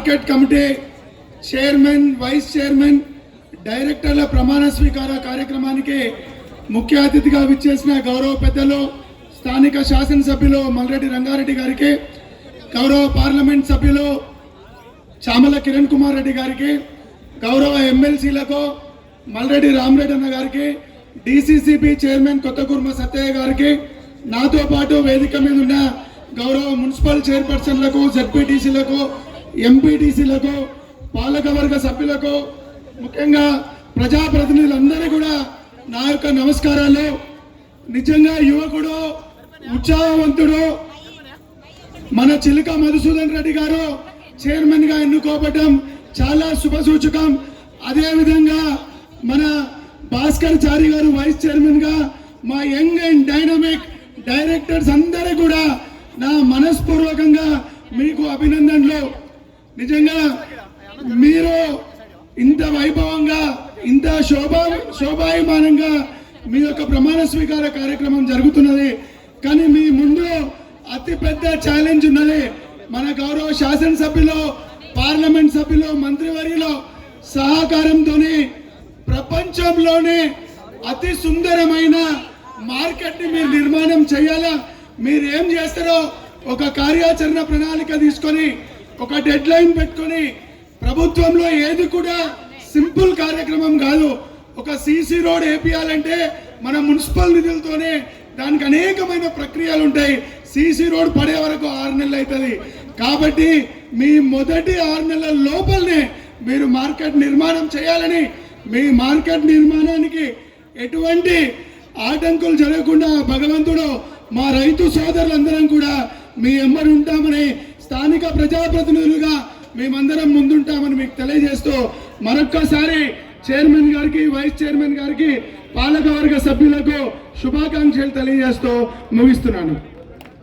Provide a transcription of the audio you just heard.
Market committee chairman vice chairman డైరెక్టర్ల ప్రమాణ స్వీకార కార్యక్రమానికి ముఖ్య అతిథిగా విచ్చేసిన గౌరవ పెద్దలు స్థానిక శాసనసభ్యులు మల్రెడ్డి రంగారెడ్డి గారికి గౌరవ పార్లమెంట్ సభ్యులు చామల కిరణ్ కుమార్ రెడ్డి గారికి గౌరవ ఎమ్మెల్సీలకు మల్రెడ్డి రామరెడ్డి అన్న గారికి డిసిసిబి చైర్మన్ కొత్త కుర్మ సత్తయ్య గారికి నాతో పాటు వేదిక మీద ఉన్న గౌరవ మున్సిపల్ చైర్పర్సన్లకు జెడ్పీటీసీలకు ఎంపీటీసీలకు పాలకవర్గ సభ్యులకు ముఖ్యంగా ప్రజాప్రతినిధులందరూ కూడా నా యొక్క నమస్కారాలు. నిజంగా యువకుడు ఉత్సాహవంతుడు మన చిలుక మధుసూదన్ రెడ్డి గారు చైర్మన్గా ఎన్నుకోవటం చాలా శుభ సూచకం మన భాస్కర్ చారి గారు వైస్ చైర్మన్గా మా యంగ్ అండ్ డైనమిక్ డైరెక్టర్స్ అందరూ కూడా నా మనస్పూర్వకంగా మీకు అభినందనలు. నిజంగా మీరు ఇంత వైభవంగా ఇంత శోభా శోభాయమానంగా మీ యొక్క ప్రమాణ స్వీకార కార్యక్రమం జరుగుతున్నది. కానీ మీ ముందు అతిపెద్ద ఛాలెంజ్ ఉన్నది. మన గౌరవ శాసనసభ్యులు పార్లమెంట్ సభ్యులు మంత్రివర్యులు సహకారంతోనే ప్రపంచంలోనే అతి సుందరమైన మార్కెట్ని మీరు నిర్మాణం చేయాలా? మీరు ఏం చేస్తారో ఒక కార్యాచరణ ప్రణాళిక తీసుకొని ఒక డెడ్ లైన్ పెట్టుకొని ప్రభుత్వంలో ఏది కూడా సింపుల్ కార్యక్రమం కాదు. ఒక సీసీ రోడ్ వేపియాలంటే మన మున్సిపల్ నిధులతోనే దానికి అనేకమైన ప్రక్రియలు ఉంటాయి. సీసీ రోడ్ పడే వరకు ఆరు నెలలు అవుతుంది కాబట్టి మీ మొదటి ఆరు నెలల లోపలనే మీరు మార్కెట్ నిర్మాణం చేయాలని మీ మార్కెట్ నిర్మాణానికి ఎటువంటి ఆటంకులు జరగకుండా భగవంతుడు మా రైతు సోదరులందరం కూడా మీ ఎమ్మరు ఉంటామని స్థానిక ప్రజాప్రతినిధులుగా మేమందరం ముందుంటామని మీకు తెలియజేస్తూ మరొక్కసారి చైర్మన్ గారికి వైస్ చైర్మన్ గారికి పాలకవర్గ సభ్యులకు శుభాకాంక్షలు తెలియజేస్తూ ముగిస్తున్నాను.